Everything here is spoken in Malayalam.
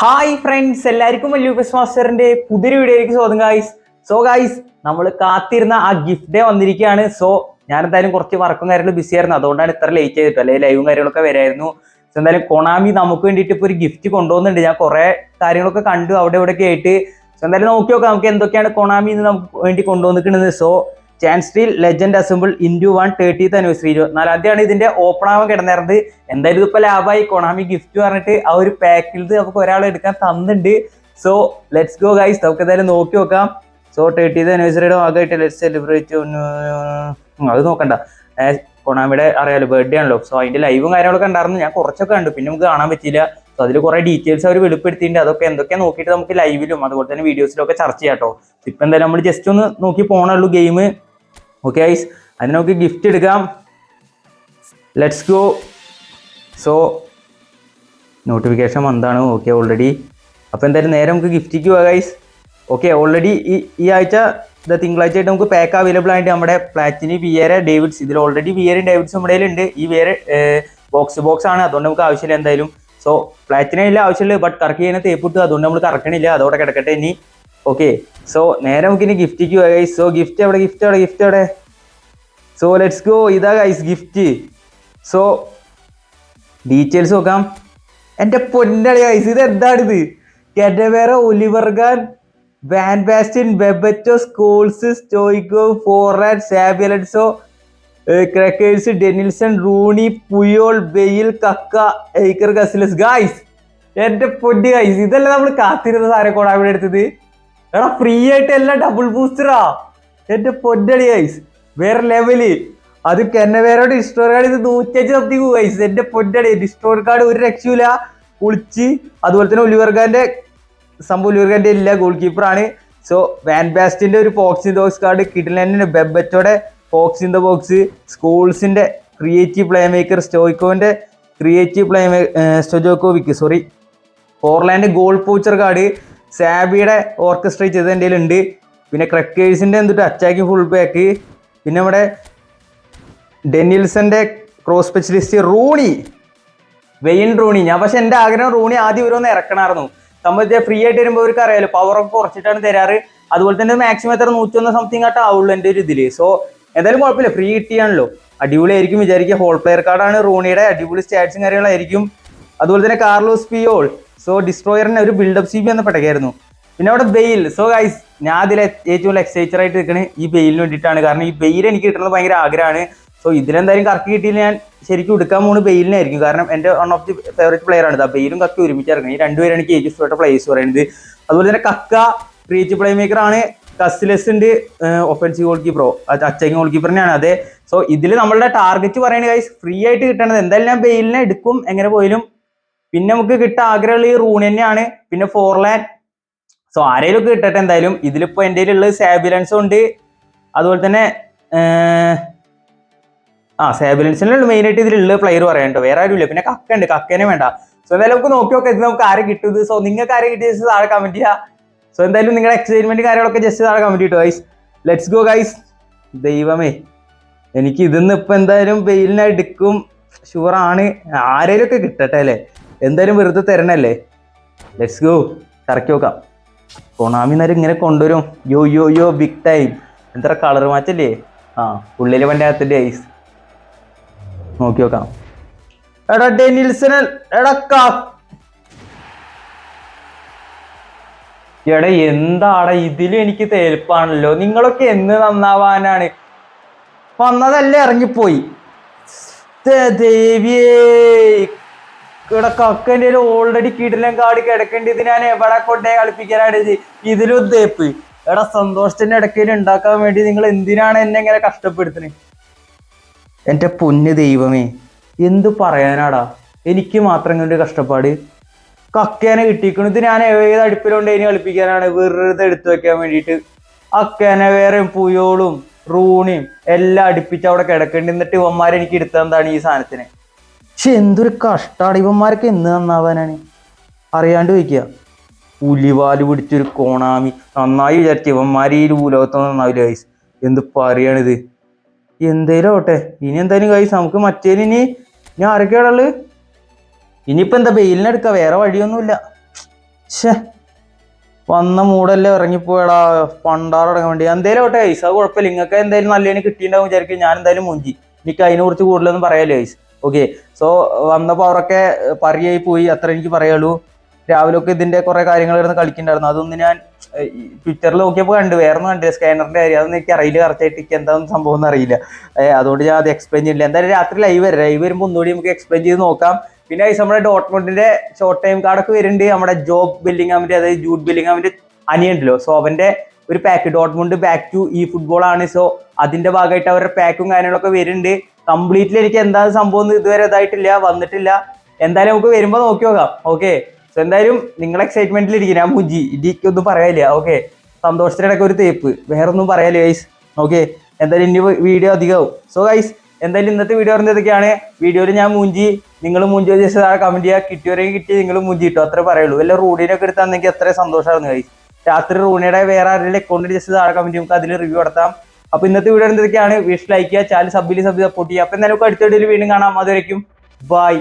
ഹായ് ഫ്രണ്ട്സ് എല്ലാവർക്കും ലൂക്കസ് മാസ്റ്ററിന്റെ പുതിയൊരു വീഡിയോയിലേക്ക് സ്വാഗതം ഗായ്സ് സോ ഗായ്സ് നമ്മൾ കാത്തിരുന്ന ആ ഗിഫ്റ്റ് ഡേ വന്നിരിക്കുകയാണ്. സോ ഞാൻ എന്തായാലും കുറച്ച് വർക്കും കാര്യങ്ങളും ബിസി ആയിരുന്നു. അതുകൊണ്ടാണ് ഇത്ര ലേറ്റ് ചെയ്തിട്ട് അല്ലെങ്കിൽ ലൈവും കാര്യങ്ങളൊക്കെ വരായിരുന്നു. സോ എന്തായാലും കൊണാമി നമുക്ക് വേണ്ടിയിട്ട് ഇപ്പോൾ ഒരു ഗിഫ്റ്റ് കൊണ്ടുപോകുന്നുണ്ട് ഞാൻ കുറേ കാര്യങ്ങളൊക്കെ കണ്ടു അവിടെ ഇവിടെ ഒക്കെ ആയിട്ട്. സോ എന്തായാലും നോക്കി നോക്കാം നമുക്ക് എന്തൊക്കെയാണ് കൊണാമി നമുക്ക് വേണ്ടി കൊണ്ടുവന്നിരിക്കുന്നത്. So chance steel legend assemble into one thirtieth anniversary ഇരുപത്തിനാല് ആദ്യമാണ് ഇതിന്റെ ഓപ്പൺ ആവാൻ കിടന്നിരുന്നത്. എന്തായാലും ഇതിപ്പോ ലാഭമായി കൊണാമി ഗിഫ്റ്റ് പറഞ്ഞിട്ട് ആ ഒരു പാക്കിൽ നമുക്ക് ഒരാൾ എടുക്കാൻ തന്നിട്ടുണ്ട്. സോ ലെറ്റ്സ് ഗോ ഗൈസ് നമുക്ക് എന്തായാലും നോക്കി നോക്കാം. സോ തേർട്ടീത്ത് ആനിവേഴ്സറിയുടെ ഭാഗമായിട്ട് ലെറ്റ് സെലിബ്രേറ്റ് അത് നോക്കണ്ട. കൊണാമിയുടെ അറിയാലോ ബർത്ത്ഡേ ആണല്ലോ. സോ അതിന്റെ ലൈവും കാര്യങ്ങളൊക്കെ ഉണ്ടായിരുന്നു ഞാൻ കുറച്ചൊക്കെ കണ്ടു. പിന്നെ നമുക്ക് കാണാൻ പറ്റിയില്ല. സോ അതിൽ കുറെ ഡീറ്റെയിൽസ് അവർ വെളിപ്പെടുത്തിയിട്ടുണ്ട്. അതൊക്കെ എന്തൊക്കെ നോക്കിയിട്ട് നമുക്ക് ലൈവിലും അതുപോലെ തന്നെ വീഡിയോസിലും ഒക്കെ ചർച്ച ചെയ്യാം കേട്ടോ. ഇപ്പൊ എന്തായാലും നമ്മൾ ജസ്റ്റ് ഒന്ന് നോക്കി പോകണുള്ളൂ ഗെയിം ഓക്കെ ഐസ് അതിന് നമുക്ക് ഗിഫ്റ്റ് എടുക്കാം. ലെറ്റ്സ് ഗോ സോ നോട്ടിഫിക്കേഷൻ വന്നതാണ്. ഓക്കെ ഓൾറെഡി അപ്പോൾ എന്തായാലും നേരെ നമുക്ക് ഗിഫ്റ്റിക്ക് പോകാം ഗൈസ് ഓക്കെ ഓൾറെഡി ഈ ഈ ആഴ്ച ഇത് തിങ്കളാഴ്ച ആയിട്ട് നമുക്ക് പാക്ക് അവൈലബിൾ ആയിട്ട് നമ്മുടെ പ്ലാറ്റിനി വിയറെ ഡേവിഡ്സ് ഇതിൽ ഓൾറെഡി വിയറും ഡേവിഡ്സ് നമ്മുടെ ഉണ്ട് ഈ വിയർ ബോക്സ് ബോക്സ് ആണ്. അതുകൊണ്ട് നമുക്ക് ആവശ്യമില്ല എന്തായാലും. സോ പ്ലാറ്റിനില്ല ആവശ്യമില്ല. ബട്ട് കറക്റ്റ് ചെയ്യുന്ന തേപ്പിട്ടു അതുകൊണ്ട് നമ്മൾ കറക്കണില്ല. അതോടെ കിടക്കട്ടെ ഇനി. ഓക്കെ സോ നേരെ നമുക്ക് ഇനി ഗിഫ്റ്റിക്ക് പോകാം ഗൈസ് സോ ഗിഫ്റ്റ് എവിടെ? ഗിഫ്റ്റ് എവിടെ? ഗിഫ്റ്റ് എവിടെ? സോ ലെറ്റ്സ് ഗോ ഇതാ ഗൈസ് ഗിഫ്റ്റ് സോ ഡീറ്റെയിൽസ് നോക്കാം. എന്റെ പൊന്നടി ഗൈസ് ഇത് എന്താണിത് കെഡവേറ Oliver Kahn van Basten Bebeto Scholes Stoichkov Forlan Xabi Alonso ക്രക്കേഴ്സ് Denilson Rooney Puyol Bale Kaka Iker Casillas guys എന്റെ പൊന്നി ഗൈസ് ഇതല്ല നമ്മൾ കാത്തിരുന്ന സാധനം കൂടെ അവിടെ എടുത്തത്? എടാ ഫ്രീ ആയിട്ട് എല്ലാ ഡബിൾ ബൂസ്റ്ററാ എന്റെ പൊന്നടി ഗൈസ് വേറെ ലെവൽ അത് കെന്നവേരോട് ഡിസ്റ്റോർ കാർഡ് ഇത് നൂറ്റഞ്ച് സംതിങ് ഗൈസ് എന്റെ പൊന്നടി ഡിസ്റ്റോർ കാർഡ് ഒരു രക്ഷയില്ല കുളിച്ച് അതുപോലെ തന്നെ ഉലിവർഗാന്റെ സംഭവം ഒലിവർഗാന്റെ ഇല്ല ഗോൾ കീപ്പറാണ് സോ വാൻ ബാസ്റ്റിന്റെ ഒരു ഫോക്സ് ഇൻ കാർഡ് കിട്ടില്ല ബെബറ്റോടെ ഫോക്സ് ഇൻ ദ ബോക്സ് സ്കൂൾസിന്റെ creative play maker സ്റ്റോയ്ക്കോന്റെ creative play Stojkovic sorry Forlan goal poacher card സാബിയുടെ orchestrate ചെയ്ത് എന്റെ ഉണ്ട് പിന്നെ ക്രക്കേഴ്സിന്റെ എന്തിട്ട് അറ്റാക്കിംഗ് ഫുൾ ബാക്ക് പിന്നെ നമ്മുടെ ഡെനിൽസന്റെ cross specialist Rooney. Wayne Rooney. ഞാൻ പക്ഷെ എന്റെ ആഗ്രഹം റൂണി ആദ്യം ഓരോന്ന് ഇറക്കണമായിരുന്നു സംബന്ധിച്ച ഫ്രീ ആയിട്ട് വരുമ്പോൾ അവർക്ക് അറിയാലോ പവറൊക്കെ കുറച്ചിട്ടാണ് തരാറ്. അതുപോലെ തന്നെ മാക്സിമം എത്ര? നൂറ്റൊന്ന് സംതിങ് ആയിട്ട് ആവുള്ളൂ എന്റെ ഒരു ഇതിൽ സോ എന്തായാലും കുഴപ്പമില്ല ഫ്രീ കിട്ടിയാണല്ലോ. അടിപൊളിയായിരിക്കും വിചാരിക്കുക. ഹോൾ പ്ലെയർ കാർഡാണ് റൂണിയുടെ അടിപൊളി സ്റ്റാറ്റ്സും കാര്യങ്ങളായിരിക്കും. അതുപോലെ തന്നെ കാർലോസ് പിയോൾ. സോ ഡിസ്ട്രോയറിന് ഒരു ബിൽഡപ്പ് സി ബി എന്ന പെട്ടകയായിരുന്നു പിന്നെ അവിടെ ബെയിൽ സോ ഗൈസ് ഞാൻ അതിൽ ഏറ്റവും എക്സൈറ്റഡ് ആയിട്ട് നിൽക്കുന്നത് ഈ ബെയിലിന് വേണ്ടിയിട്ടാണ്. കാരണം ഈ ബെയിൽ എനിക്ക് കിട്ടുന്നത് ഭയങ്കര ആഗ്രഹമാണ്. സോ ഇതിലെന്തായാലും കറക്റ്റ് കിട്ടിയില്ല ഞാൻ. ശരിക്കും എടുക്കാൻ പോകുന്നത് ബെയിലിനായിരിക്കും കാരണം എന്റെ one of the favourite player ആണ്. ആ ബെയിലും കക്ക ഒരുമിച്ച് ഇറങ്ങുന്നത് ഈ രണ്ടുപേരാണ് എനിക്ക് ഏറ്റവും ഇഷ്ടപ്പെട്ട പ്ലേസ് പറയുന്നത്. അതുപോലെ തന്നെ കക്ക ക്രീച്ച് പ്ലേ മേക്കർ ആണ്. കസ്റ്റിലെസ് ഉണ്ട്. ഒഫൻസീവ് ഗോൾ കീപ്പറോ അച്ചങ് ഗോൾ കീപ്പറിനെയാണ് അതെ. സോ ഇതിൽ നമ്മളുടെ ടാർഗറ്റ് പറയുന്നത് ഗൈസ് ഫ്രീ ആയിട്ട് കിട്ടണത്. എന്തായാലും ഞാൻ ബെയിലിനെ എടുക്കും. എങ്ങനെ പോയാലും. പിന്നെ നമുക്ക് കിട്ടാൻ ആഗ്രഹമുള്ള ഈ റൂൺ തന്നെയാണ്. പിന്നെ ഫോർലാൻ. സോ ആരെങ്കിലും കിട്ടട്ടെ എന്തായാലും. ഇതിലിപ്പോ എന്റെ ഉള്ളത് സാബിലൻസും ഉണ്ട്. അതുപോലെ തന്നെ ആ സാബിലൻസിനുള്ള മെയിൻ ആയിട്ട് ഇതിലുള്ള പ്ലെയർ പറയാൻ കേട്ടോ. വേറെ ആരുമില്ല. പിന്നെ കക്ക ഉണ്ട്. കക്കേനെ വേണ്ട. സോ എന്തായാലും നമുക്ക് നോക്കി നോക്കാം. ഇത് നമുക്ക് ആരെ കിട്ടുന്നത് സോ നിങ്ങൾക്ക് ആരെ കിട്ടിയ ജസ്റ്റ് താഴെ കമന്റ് ചെയ്യുക സോ എന്തായാലും നിങ്ങളുടെ എക്സൈറ്റ്മെന്റ് കാര്യങ്ങളൊക്കെ ജസ്റ്റ് താഴെ കമന്റ് കിട്ടും ഗൈസ് ലെറ്റ്സ് ഗോ ഗൈസ് ദൈവമേ. എനിക്ക് ഇതിന്ന് ഇപ്പൊ എന്തായാലും വെയിലിനെ എടുക്കും ഷുവർ ആണ്. ആരേലും ഒക്കെ കിട്ടട്ടെ അല്ലേ? എന്തായാലും വെറുതെ തരണല്ലേ? ലെറ്റ്സ് ഗോ കറക്കി നോക്കാം. കൊണാമി നേരം ഇങ്ങനെ കൊണ്ടുവരും. Yo yo yo big time എന്താ കളർ മാറ്റല്ലേ? ആ ഉള്ളിൽ പഞ്ചായത്തിന്റെ ഐസ് നോക്കി നോക്കാം. എടാ ഡെനിൽസൺ എടാ കാ. എടാ എന്താടാ ഇതിലും എനിക്ക് തേൽപ്പാണല്ലോ. നിങ്ങളൊക്കെ എന്ന് നന്നാവാനാണ്. വന്നതല്ലേ ഇറങ്ങിപ്പോയി. ദേവിയേ. ഇവിടെ കക്കന്റെ ഓൾറെഡി കിടിലം കാട് കിടക്കേണ്ടി ഇത് ഞാൻ എവിടെ കൊണ്ടേ കളിപ്പിക്കാനാണ് ഇത്? ഇതിലും തേപ്പ്. എടാ സന്തോഷത്തിന്റെ ഇടയ്ക്ക് ഉണ്ടാക്കാൻ വേണ്ടി നിങ്ങൾ എന്തിനാണ് എന്നെ ഇങ്ങനെ കഷ്ടപ്പെടുത്തുന്നത് എന്റെ പൊന്ന് ദൈവമേ എന്ത് പറയാനാടാ? എനിക്ക് മാത്രം ഇങ്ങനെ കഷ്ടപ്പാട്. കക്കേനെ കിട്ടിക്കണം ഇത് ഞാൻ ഏത് അടുപ്പിലുണ്ട് ഇനി കളിപ്പിക്കാനാണ്? വെറുതെ എടുത്തു വെക്കാൻ വേണ്ടിയിട്ട്. അക്കേനെ വേറെ പുയോളും റൂണിയും എല്ലാം അടുപ്പിച്ച് അവിടെ കിടക്കേണ്ടി. എന്നിട്ട് ഇവന്മാരെ എനിക്ക് എടുത്തതാണ് ഈ സാധനത്തിന്? പക്ഷെ എന്തൊരു കഷ്ടാണ് എന്ത് നന്നാവാനാണ്? അറിയാണ്ട് വയ്ക്കുക പുലിവാൽ പിടിച്ചൊരു കോണാമി. നന്നായി വിചാരിച്ചു ഇവന്മാർ ഈ ഭൂലോകത്തൊന്നും നന്നാവില്ല ഗൈസ് എന്ത് പറയണിത്? എന്തേലും ആവട്ടെ. ഇനി എന്തായാലും ഗൈസ് നമുക്ക് മറ്റേതിനി ഞാൻ ആരൊക്കെയാണുള്ളത് ഇനിയിപ്പോ എന്താ ബെയിലിനെടുക്കുക വേറെ വഴിയൊന്നുമില്ല. ഷേ വന്ന മൂടല്ലേ ഇറങ്ങിപ്പോയടാ. പണ്ടാറടങ്ങാൻ വേണ്ടി. എന്തേലും ആവട്ടെ ഗൈസ് അത് കുഴപ്പമില്ല. നിങ്ങൾക്ക് എന്തായാലും നല്ലതിന് കിട്ടിയിട്ടുണ്ടാവും വിചാരിക്കും. ഞാൻ എന്തായാലും മുഞ്ചി. എനിക്ക് അതിനെ കുറിച്ച് കൂടുതലൊന്നും പറയാലോ ഐസ് ഓക്കെ സോ വന്നപ്പോൾ അവരൊക്കെ പറയായി പോയി അത്ര എനിക്ക് പറയുള്ളൂ രാവിലെ ഒക്കെ ഇതിന്റെ കുറെ കാര്യങ്ങൾ ഇരുന്ന് കളിക്കണ്ടായിരുന്നു. അതൊന്നും ഞാൻ ട്വിറ്ററിൽ നോക്കിയപ്പോൾ കണ്ടു. വേറെ ഒന്നും കണ്ടില്ല. സ്കാനറിന്റെ കാര്യം. അതൊന്നും എനിക്ക് അറിയില്ല കറക്റ്റായിട്ട് എനിക്ക് എന്താണെന്ന് സംഭവം എന്ന് അറിയില്ല. അതുകൊണ്ട് ഞാൻ അത് എക്സ്പ്ലെയിൻ ചെയ്യില്ല എന്തായാലും രാത്രി ലൈവ് വരാം. ലൈവ് വരുമ്പോൾ ഒന്നുകൂടി നമുക്ക് എക്സ്പ്ലെയിൻ ചെയ്ത് നോക്കാം. പിന്നെ ഈ നമ്മുടെ ഡോട്ട്മോണ്ടിന്റെ ഷോർട്ട് ടൈം കാർഡൊക്കെ വരുന്നുണ്ട്. നമ്മുടെ ജോബ് ബില്ലിംഗാമിന്റെ അതായത് ജൂഡ് ബില്ലിംഗാമിന്റെ അനിയുണ്ടല്ലോ സോ അവന്റെ ഒരു പാക്ക് ഡോട്ട്മുണ്ട് ബാക്ക് ടു ഈ ഫുട്ബോൾ ആണ്. സോ അതിന്റെ ഭാഗമായിട്ട് അവരുടെ പാക്കും കാര്യങ്ങളൊക്കെ വരുന്നുണ്ട്. കംപ്ലീറ്റ്ലി എനിക്ക് എന്താ സംഭവം എന്ന് ഇതുവരെ ഇതായിട്ടില്ല വന്നിട്ടില്ല. എന്തായാലും നമുക്ക് വരുമ്പോൾ നോക്കി നോക്കാം. ഓക്കെ സോ എന്തായാലും നിങ്ങൾ എക്സൈറ്റ്മെന്റിൽ ഇരിക്കും. ഞാൻ ഇടിക്ക് ഇടിക്കൊന്നും പറയാനില്ല ഓക്കെ സന്തോഷത്തിനിടയ്ക്ക് ഒരു തേപ്പ്. വേറെ ഒന്നും പറയാനില്ല ഗൈസ് ഓക്കെ എന്തായാലും ഇനി വീഡിയോ അധികമാവും സോ ഗൈസ് എന്തായാലും ഇന്നത്തെ വീഡിയോ പറഞ്ഞതൊക്കെയാണ് വീഡിയോയിൽ ഞാൻ മൂഞ്ചി നിങ്ങൾ മൂഞ്ചി താഴെ കമന്റ് ചെയ്യുക കിട്ടിയവരെയും കിട്ടി നിങ്ങൾ മൂഞ്ചി കിട്ടും. അത്രേ പറയുള്ളൂ. വല്ല റൂഡിനൊക്കെ എടുത്താണെങ്കിൽ അത്രേ സന്തോഷമായിരുന്നു ഗൈസ് രാത്രി റൂണിയുടെ വേറെ ആരുടെ അക്കൗണ്ടിൽ ജസ്റ്റ് താഴെ കമന്റ് നമുക്ക് അതിൽ റിവ്യൂ നടത്താം. അപ്പൊ ഇന്നത്തെ വീഡിയോ എന്തൊക്കെയാണ്? വീട്ടിൽ ലൈക്ക് ചെയ്യുക. ചാനൽ സബ്ബിൽ സബ് സപ്പോർട്ട് ചെയ്യുക. അപ്പൊ എന്തായാലും അടുത്ത വീഡിയോയിൽ വീണ്ടും കാണാം. അതുവരയ്ക്കും ബൈ